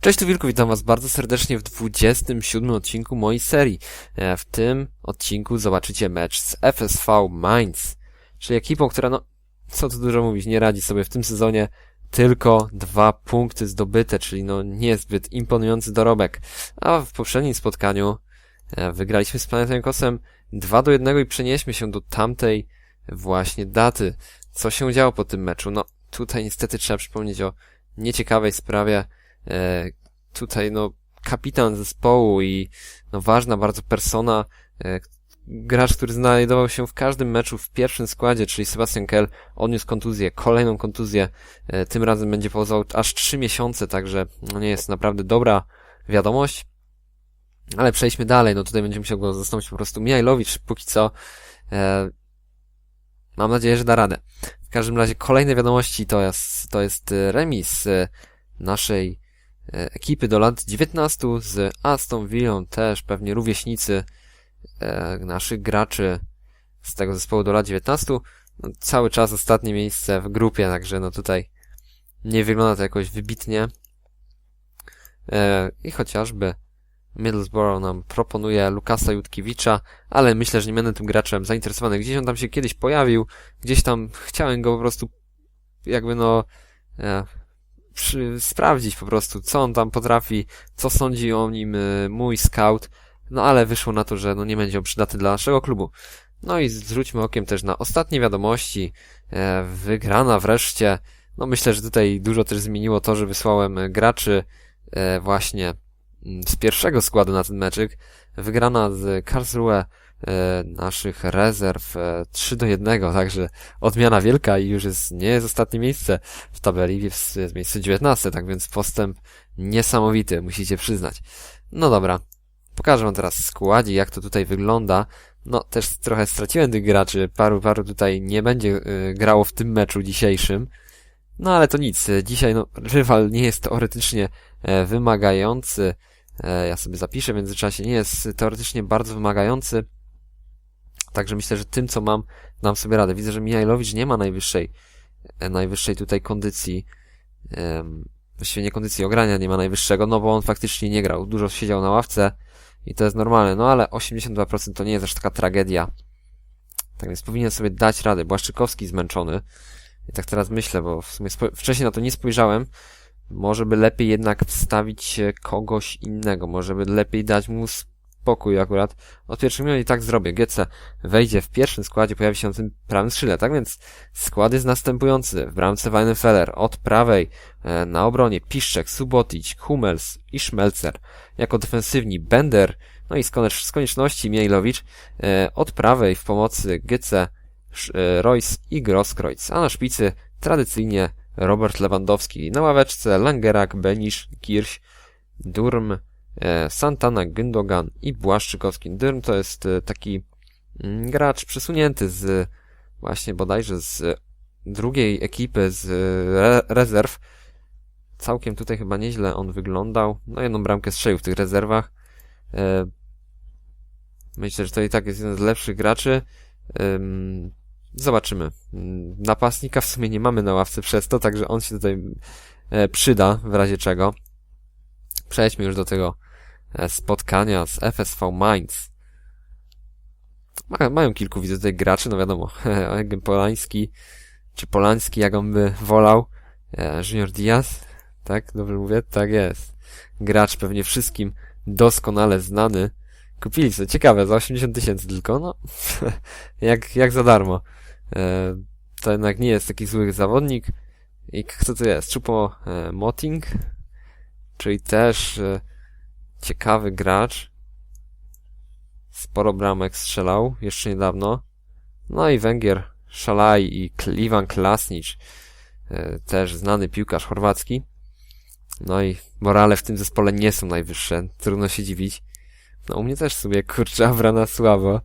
Cześć, tu Wilku, witam was bardzo serdecznie w 27 odcinku mojej serii. E, W tym odcinku zobaczycie mecz z FSV Mainz, czyli ekipą, która no, co tu dużo mówić, nie radzi sobie w tym sezonie tylko dwa punkty zdobyte, czyli no niezbyt imponujący dorobek. A w poprzednim spotkaniu e, wygraliśmy z Panathinaikosem 2 do 1 i przenieśmy się do tamtej właśnie daty. Co się działo po tym meczu? No tutaj niestety trzeba przypomnieć o nieciekawej sprawie. E, tutaj no kapitan zespołu i no ważna bardzo persona, e, gracz, który znajdował się w każdym meczu w pierwszym składzie, czyli Sebastian Kell, odniósł kontuzję, kolejną kontuzję, e, tym razem będzie pauzował aż 3 miesiące, także no nie jest naprawdę dobra wiadomość. Ale przejdźmy dalej, no tutaj będzie musiał go zastąpić po prostu Mijajlowicz, póki co. E, mam nadzieję, że da radę. W każdym razie kolejne wiadomości to jest, to jest remis naszej ekipy do lat 19 z Aston Villą, też pewnie rówieśnicy e, naszych graczy z tego zespołu do lat 19. No, cały czas ostatnie miejsce w grupie, także no tutaj nie wygląda to jakoś wybitnie. E, I chociażby Middlesbrough nam proponuje Lukasa Jutkiewicza, ale myślę, że nie będę tym graczem zainteresowany. Gdzieś on tam się kiedyś pojawił, gdzieś tam chciałem go po prostu jakby no e, przy, sprawdzić po prostu, co on tam potrafi, co sądzi o nim e, mój scout, no ale wyszło na to, że no nie będzie on przydatny dla naszego klubu. No i zrzućmy okiem też na ostatnie wiadomości, e, wygrana wreszcie, no myślę, że tutaj dużo też zmieniło to, że wysłałem e, graczy e, właśnie mm, z pierwszego składu na ten meczyk, wygrana z Karlsruhe naszych rezerw e, 3 do 1, także odmiana wielka i już jest, nie jest ostatnie miejsce w tabeli, jest, jest miejsce 19, tak więc postęp niesamowity, musicie przyznać. No dobra, pokażę wam teraz składzie, jak to tutaj wygląda. No, też trochę straciłem tych graczy, paru, paru tutaj nie będzie y, grało w tym meczu dzisiejszym. No ale to nic, dzisiaj no, rywal nie jest teoretycznie e, wymagający. E, ja sobie zapiszę w międzyczasie, nie jest teoretycznie bardzo wymagający. Także myślę, że tym, co mam, dam sobie radę. Widzę, że Mijajlowicz nie ma najwyższej, e, najwyższej tutaj kondycji. Właściwie nie kondycji ogrania nie ma najwyższego, no bo on faktycznie nie grał. Dużo siedział na ławce i to jest normalne. No ale 82% to nie jest aż taka tragedia. Tak więc powinien sobie dać radę. Błaszczykowski zmęczony. I tak teraz myślę, bo w sumie wcześniej na to nie spojrzałem. Może by lepiej jednak wstawić kogoś innego. Może by lepiej dać mu spokój akurat. Od pierwszych minut i tak zrobię. Gece wejdzie w pierwszym składzie, pojawi się na tym prawym skrzydle. Tak więc skład jest następujący. W bramce Weidenfeller od prawej e, na obronie Piszczek, Subotic, Hummels i Schmelzer. Jako defensywni Bender, no i z, koniecz- z konieczności Mijajlowicz. E, od prawej w pomocy Sz- e, Royce i Grosskreutz. A na szpicy tradycyjnie Robert Lewandowski. Na ławeczce Langerak, Benisz, Kirś, Durm, Santana, Gündogan i Błaszczykowski. Durm to jest e, taki mm, gracz przesunięty z właśnie bodajże z drugiej ekipy z re rezerw. Całkiem tutaj chyba nieźle on wyglądał. No jedną bramkę strzelił w tych rezerwach. E, Myślę, że to i tak jest jeden z lepszych graczy. Ym, Zobaczymy. Mm, Napastnika w sumie nie mamy na ławce przez to, także on się tutaj e, przyda w razie czego. Przejdźmy już do tego e, spotkania z FSV Mainz. Ma, mają kilku widzę tutaj graczy, no wiadomo, Polański, czy Polański, jak on by wolał. E, Junior Diaz, tak? Dobrze mówię? Tak jest. Gracz pewnie wszystkim doskonale znany. Kupili sobie, ciekawe, za 80 tysięcy tylko, no. jak, jak za darmo. E, to jednak nie jest taki zły zawodnik. I kto to jest? Czupo e, Moting, czyli też e, ciekawy gracz. Sporo bramek strzelał jeszcze niedawno. No i Węgier Szalaj i Iwan Klasnicz, e, też znany piłkarz chorwacki. No i morale w tym zespole nie są najwyższe, trudno się dziwić. No u mnie też sobie kurczę Abrana słabo,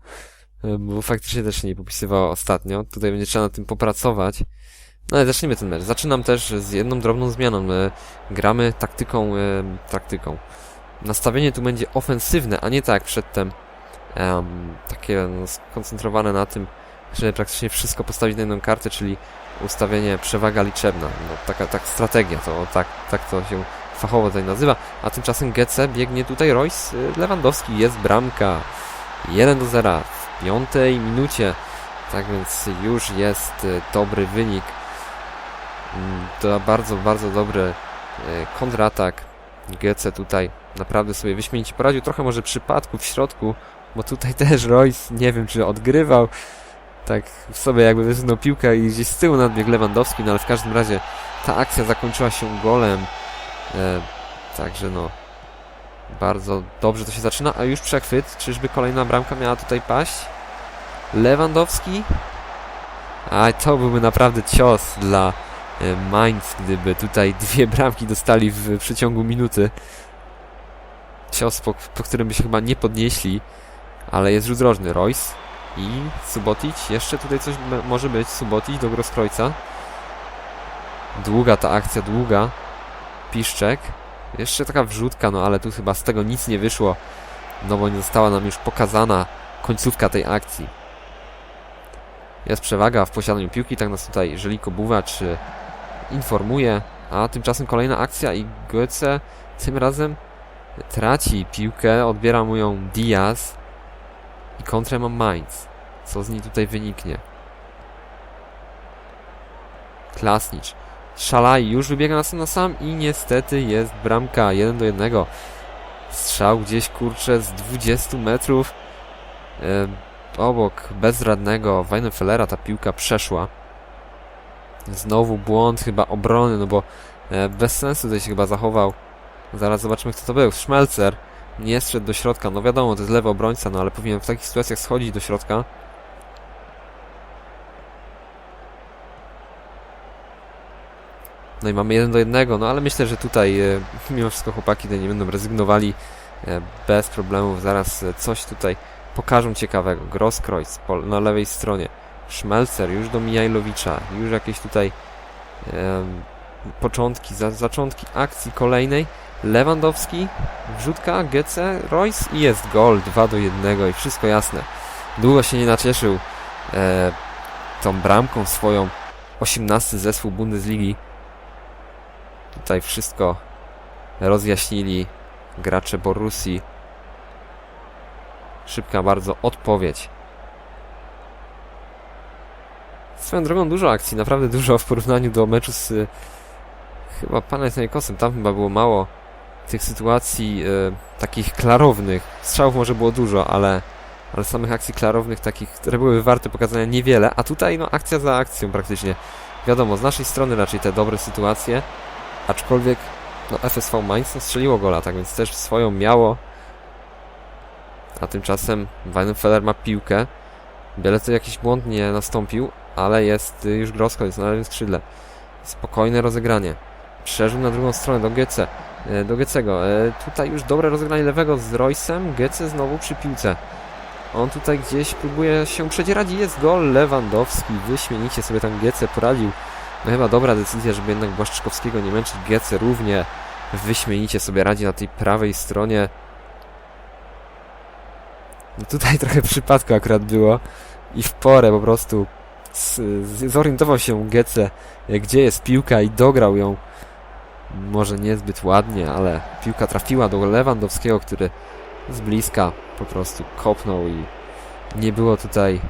e, bo faktycznie też się nie popisywało ostatnio. Tutaj będzie trzeba na tym popracować. No ale zacznijmy ten mecz. Zaczynam też z jedną drobną zmianą. E, Gramy taktyką, taktyką. Nastawienie tu będzie ofensywne, a nie tak jak przedtem em, takie no, skoncentrowane na tym, żeby praktycznie wszystko postawić na jedną kartę, czyli ustawienie przewaga liczebna. No, taka tak strategia, to tak, tak to się fachowo tutaj nazywa, a tymczasem GC biegnie tutaj Royce, y, Lewandowski, jest bramka. 1 do 0 w piątej minucie, tak więc już jest y, dobry wynik. Mm, To bardzo, bardzo dobry y, kontratak. GC tutaj naprawdę sobie wyśmienicie poradził. Trochę może przypadku w środku, bo tutaj też Royce, nie wiem czy odgrywał, tak sobie jakby wysunął piłkę i gdzieś z tyłu nadbiegł Lewandowski, no ale w każdym razie ta akcja zakończyła się golem. E, także no, bardzo dobrze to się zaczyna, a już przechwyt. Czyżby kolejna bramka miała tutaj paść? Lewandowski? A to byłby naprawdę cios dla e, Mainz, gdyby tutaj dwie bramki dostali w przeciągu minuty. Cios, po, po którym by się chyba nie podnieśli, ale jest rzut rożny. Royce i Subotic. Jeszcze tutaj coś może być. Subotic do Groskrojca. Długa ta akcja, długa. Piszczek. Jeszcze taka wrzutka, no ale tu chyba z tego nic nie wyszło. No bo nie została nam już pokazana końcówka tej akcji. Jest przewaga w posiadaniu piłki, tak nas tutaj Żeliko Buwacz y, informuje. A tymczasem kolejna akcja i Goetze tym razem traci piłkę, odbiera mu ją Diaz i kontrę ma Mainz. Co z niej tutaj wyniknie? Klasnicz. Szalaj już wybiega na sam na sam i niestety jest bramka 1 do 1. Strzał gdzieś kurczę z 20 metrów. Em, obok bezradnego Weinfellera ta piłka przeszła. Znowu błąd chyba obrony, no bo e, bez sensu tutaj się chyba zachował. Zaraz zobaczymy kto to był. Schmelzer nie zszedł do środka. No wiadomo, to jest lewy obrońca, no ale powinien w takich sytuacjach schodzić do środka. No i mamy jeden do jednego, no ale myślę, że tutaj e, mimo wszystko chłopaki nie będą rezygnowali e, bez problemów. Zaraz e, coś tutaj pokażą ciekawego. Grosskreutz na lewej stronie. Schmelzer już do Mijajlowicza. Już jakieś tutaj em, początki, za, zaczątki akcji kolejnej. Lewandowski, wrzutka, Gece, Royce i jest gol 2 do 1 i wszystko jasne. Długo się nie nacieszył e, tą bramką swoją 18 zespół Bundesligi. Tutaj wszystko rozjaśnili gracze Borussii. Szybka bardzo odpowiedź. Swoją drogą dużo akcji, naprawdę dużo w porównaniu do meczu z chyba Panathinaikosem. Tam chyba było mało tych sytuacji y, takich klarownych. Strzałów może było dużo, ale, ale samych akcji klarownych takich, które były warte pokazania niewiele, a tutaj no akcja za akcją praktycznie. Wiadomo, z naszej strony raczej te dobre sytuacje, aczkolwiek no FSV Mainz no, strzeliło gola, tak więc też swoją miało. A tymczasem Weidenfeller ma piłkę. Byle to jakiś błąd nie nastąpił, ale jest y, już Grosko, jest na lewym skrzydle. Spokojne rozegranie. Przeżył na drugą stronę do Gece. Do Gecego. E, Tutaj już dobre rozegranie lewego z Roysem. Gece znowu przy piłce. On tutaj gdzieś próbuje się przedzierać i jest gol Lewandowski. Wyśmienicie sobie tam Gece poradził. No chyba dobra decyzja, żeby jednak Błaszczykowskiego nie męczyć. Gece równie wyśmienicie sobie radzi na tej prawej stronie. No tutaj trochę przypadku akurat było i w porę po prostu z, z, zorientował się Gece, gdzie jest piłka i dograł ją może niezbyt ładnie, ale piłka trafiła do Lewandowskiego, który z bliska po prostu kopnął i nie było tutaj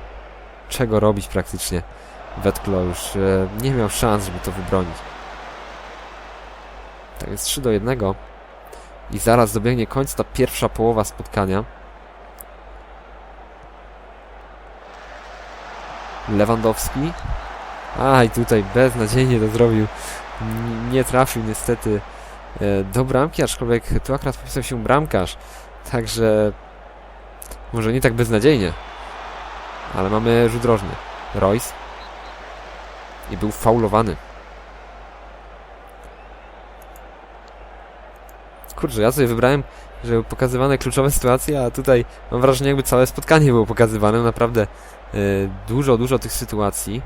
czego robić praktycznie. Wetklo już e, nie miał szans, żeby to wybronić. Tak jest 3 do 1 i zaraz dobiegnie końca ta pierwsza połowa spotkania. Lewandowski. A i tutaj beznadziejnie to zrobił. Nie trafił niestety e, do bramki, aczkolwiek tu akurat popisał się bramkarz. Także może nie tak beznadziejnie. Ale mamy rzut rożny. Royce. I był faulowany. Kurczę, ja sobie wybrałem, że pokazywane kluczowe sytuacje, a tutaj mam wrażenie, jakby całe spotkanie było pokazywane. Naprawdę e, dużo, dużo tych sytuacji.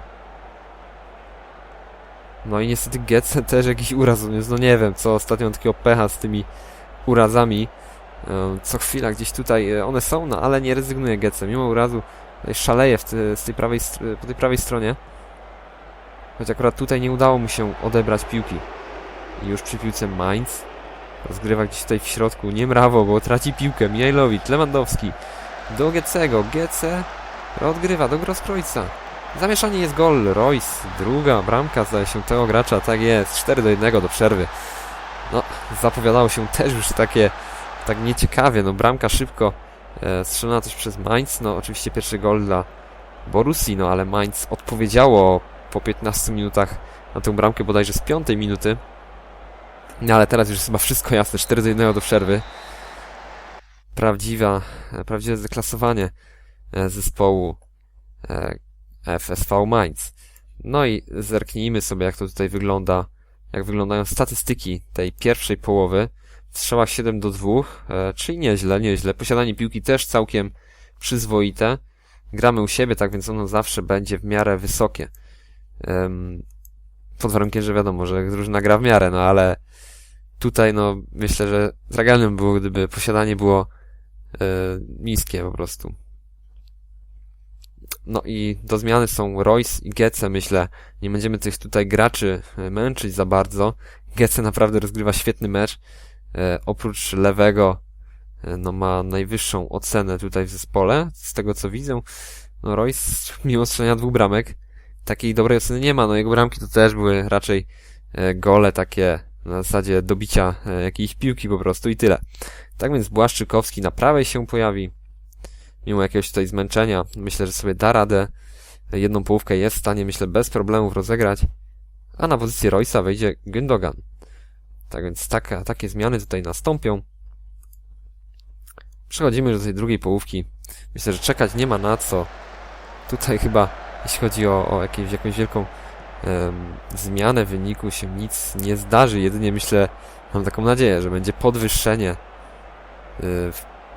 No i niestety Getze też jakiś uraz odniósł. No nie wiem, co ostatnio mam takiego pecha z tymi urazami. E, Co chwila gdzieś tutaj e, one są, no ale nie rezygnuje Getze. Mimo urazu tutaj szaleje te, z tej prawej, po tej prawej stronie. Choć akurat tutaj nie udało mu się odebrać piłki. I już przy piłce Mainz. Rozgrywa gdzieś tutaj w środku. Nie brawo, bo traci piłkę. Mijajlowicz, Lewandowski. Do Gecego. Gece odgrywa do Groskrojca. Zamieszanie jest gol. Royce. Druga bramka zdaje się tego gracza. Tak jest. 4 do 1 do przerwy. No, zapowiadało się też już takie tak nieciekawie. No, bramka szybko e, strzelona też przez Mainz. No, oczywiście pierwszy gol dla Borussii, no ale Mainz odpowiedziało po 15 minutach na tę bramkę bodajże z 5 minuty. No ale teraz już chyba wszystko jasne. 4 do 1 do przerwy. Prawdziwa, e, prawdziwe zaklasowanie e, zespołu e, FSV Mainz. No i zerknijmy sobie, jak to tutaj wygląda, jak wyglądają statystyki tej pierwszej połowy. W strzałach 7 do 2, czyli nieźle, nieźle. Posiadanie piłki też całkiem przyzwoite. Gramy u siebie, tak więc ono zawsze będzie w miarę wysokie. Pod warunkiem, że wiadomo, że drużyna gra w miarę, no ale tutaj no myślę, że tragalnym było, gdyby posiadanie było niskie po prostu. No i do zmiany są Royce i Gece, myślę. Nie będziemy tych tutaj graczy e, męczyć za bardzo. Gece naprawdę rozgrywa świetny mecz. E, oprócz lewego, e, no ma najwyższą ocenę tutaj w zespole, z tego co widzę. No Royce, mimo strzelania dwóch bramek, takiej dobrej oceny nie ma. No jego bramki to też były raczej e, gole takie na zasadzie dobicia e, jakiejś piłki po prostu i tyle. Tak więc Błaszczykowski na prawej się pojawi mimo jakiegoś tutaj zmęczenia. Myślę, że sobie da radę. Jedną połówkę jest w stanie, myślę, bez problemów rozegrać. A na pozycję Roysa wejdzie Gündogan. Tak więc taka, takie zmiany tutaj nastąpią. Przechodzimy do tej drugiej połówki. Myślę, że czekać nie ma na co. Tutaj chyba, jeśli chodzi o, o jakieś, jakąś wielką zmianę wyniku, się nic nie zdarzy. Jedynie myślę, mam taką nadzieję, że będzie podwyższenie yy,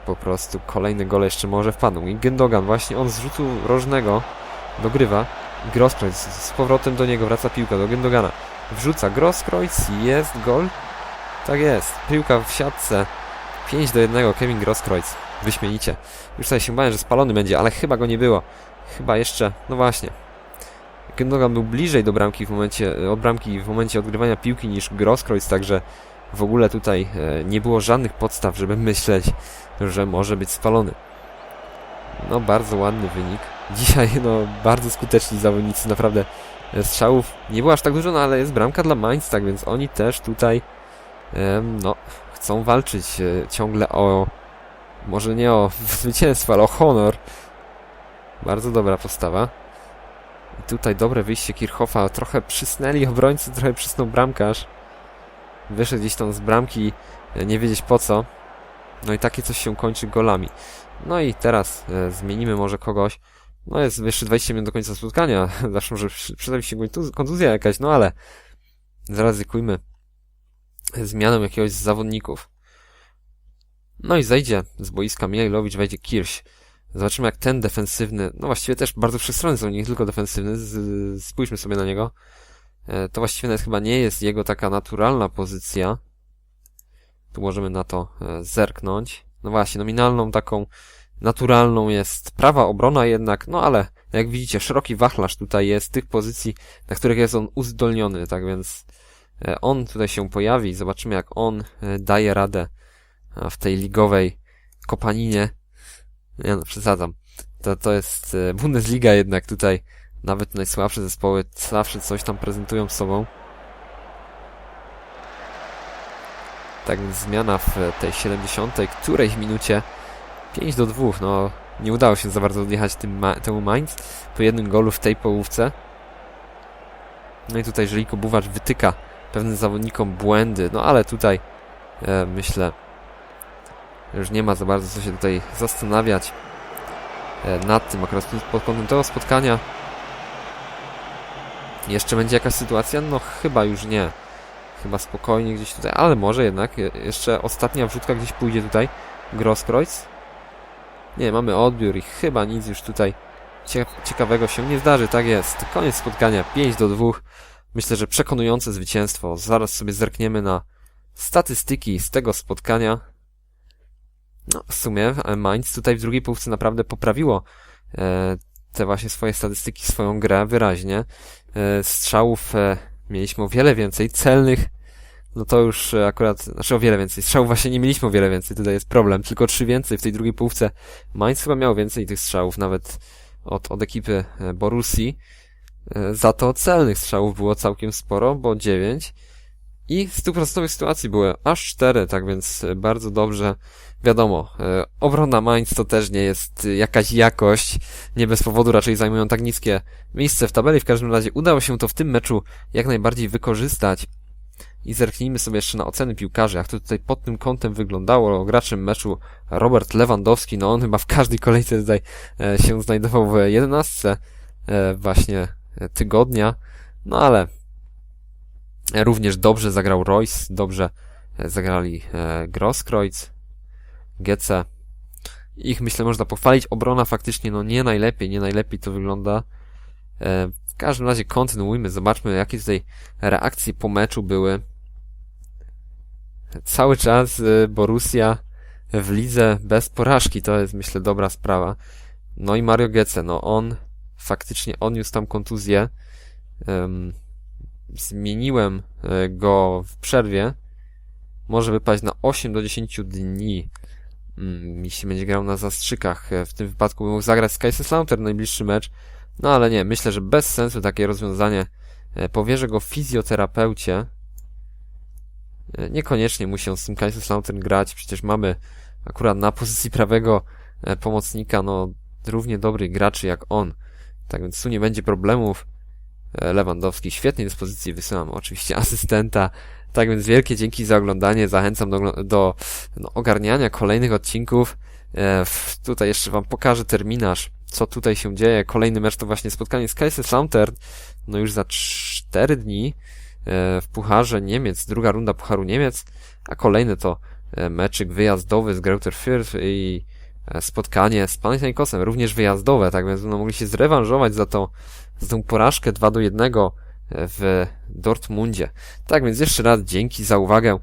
po prostu kolejne gole jeszcze może wpadną. I Gendogan właśnie on z rzutu rożnego dogrywa. Grosskreutz z powrotem do niego wraca piłka do Gendogana. Wrzuca Grosskreutz, jest gol. Tak jest, piłka w siatce. 5 do 1 Kevin Grosskreutz. Wyśmienicie. Już tutaj się bałem, że spalony będzie, ale chyba go nie było. Chyba jeszcze, no właśnie. Gendogan był bliżej do bramki w momencie, od bramki w momencie odgrywania piłki niż Grosskreutz, także w ogóle tutaj e, nie było żadnych podstaw, żeby myśleć, że może być spalony. No, bardzo ładny wynik. Dzisiaj, no, bardzo skuteczni zawodnicy, naprawdę e, strzałów nie było aż tak dużo, no ale jest bramka dla Mainz, tak więc oni też tutaj, no, chcą walczyć e, ciągle o, może nie o zwycięstwo, ale o honor. Bardzo dobra postawa. I tutaj dobre wyjście Kirchhoffa, trochę przysnęli obrońcy, trochę przysnął bramkarz. Wyszedł gdzieś tam z bramki, e, nie wiedzieć po co. No i takie coś się kończy golami. No i teraz e, zmienimy może kogoś. No jest jeszcze 20 minut do końca spotkania. Zawsze może przyda mi się kontuzja jakaś, no ale zaryzykujmy zmianę jakiegoś z zawodników. No i zejdzie z boiska Mijajlowicz, wejdzie Kirś. Zobaczymy jak ten defensywny, no właściwie też bardzo wszechstronny są, nie tylko defensywny, z, spójrzmy sobie na niego. E, to właściwie nawet chyba nie jest jego taka naturalna pozycja. Tu możemy na to e, zerknąć. No właśnie, nominalną taką naturalną jest prawa obrona jednak, no ale jak widzicie, szeroki wachlarz tutaj jest tych pozycji, na których jest on uzdolniony, tak więc e, on tutaj się pojawi. Zobaczymy jak on daje radę w tej ligowej kopaninie. Ja no, przesadzam. To, to jest Bundesliga jednak tutaj nawet najsłabsze zespoły zawsze coś tam prezentują sobą. Tak więc zmiana w tej 70. którejś minucie 5 do 2. No, nie udało się za bardzo odjechać tym temu Mainz po jednym golu w tej połówce. No i tutaj Żeliko Buwacz wytyka pewnym zawodnikom błędy. No ale tutaj e, myślę, już nie ma za bardzo co się tutaj zastanawiać e, nad tym akurat pod kątem tego spotkania. Jeszcze będzie jakaś sytuacja? No chyba już nie. Chyba spokojnie gdzieś tutaj, ale może jednak. Jeszcze ostatnia wrzutka gdzieś pójdzie tutaj. Grosskreutz. Nie, mamy odbiór i chyba nic już tutaj ciekawego się nie zdarzy. Tak jest. Koniec spotkania. 5 do 2. Myślę, że przekonujące zwycięstwo. Zaraz sobie zerkniemy na statystyki z tego spotkania. No, w sumie Mainz tutaj w drugiej połówce naprawdę poprawiło e, te właśnie swoje statystyki, swoją grę wyraźnie. E, strzałów e, mieliśmy o wiele więcej, celnych no to już e, akurat, znaczy o wiele więcej. Strzałów właśnie nie mieliśmy o wiele więcej, tutaj jest problem. Tylko trzy więcej w tej drugiej połówce. Mainz chyba miał więcej tych strzałów, nawet od, od ekipy Borussii. E, Za to celnych strzałów było całkiem sporo, bo dziewięć. I stuprocentowych sytuacji były aż cztery, tak więc e, bardzo dobrze. Wiadomo, e, obrona Mainz to też nie jest e, jakaś jakość. Nie bez powodu raczej zajmują tak niskie miejsce w tabeli. W każdym razie udało się to w tym meczu jak najbardziej wykorzystać. I zerknijmy sobie jeszcze na oceny piłkarzy, jak to tutaj pod tym kątem wyglądało. Graczem meczu Robert Lewandowski, no on chyba w każdej kolejce tutaj się znajdował w 11 e, właśnie tygodnia. No ale również dobrze zagrał Royce, dobrze e, zagrali e, Grosskreutz, Gece. Ich myślę można pochwalić. Obrona faktycznie no nie najlepiej, nie najlepiej to wygląda. E, w każdym razie kontynuujmy, zobaczmy jakie tutaj reakcje po meczu były. Cały czas Borussia w lidze bez porażki, to jest myślę dobra sprawa. No i Mario Götze, no on faktycznie odniósł tam kontuzję. Zmieniłem y, go w przerwie. Może wypaść na 8 do 10 dni. Mm, jeśli będzie grał na zastrzykach. E, W tym wypadku mógł zagrać z Kaiserslautern najbliższy mecz. No ale nie, myślę, że bez sensu takie rozwiązanie. E, Powierzę go fizjoterapeucie. E, Niekoniecznie musi z tym Kaiserslautern grać, przecież mamy akurat na pozycji prawego e, pomocnika, no, równie dobrych graczy jak on. Tak więc tu nie będzie problemów. Lewandowski świetnej dyspozycji, wysyłam oczywiście asystenta. Tak więc wielkie dzięki za oglądanie, zachęcam do, do no, ogarniania kolejnych odcinków. E, w- tutaj jeszcze wam pokażę terminarz, co tutaj się dzieje. Kolejny mecz to właśnie spotkanie z Kaiserslautern, no już za 4 dni e, w Pucharze Niemiec, druga runda Pucharu Niemiec, a kolejny to e, meczyk wyjazdowy z Greuther Fürth i e, spotkanie z Panathinaikosem, również wyjazdowe, tak więc będą mogli się zrewanżować za to, za tą porażkę 2 do 1 w Dortmundzie. Tak więc jeszcze raz dzięki za uwagę.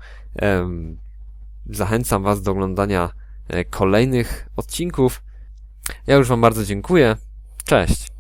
Zachęcam Was do oglądania e, kolejnych odcinków. Ja już Wam bardzo dziękuję. Cześć.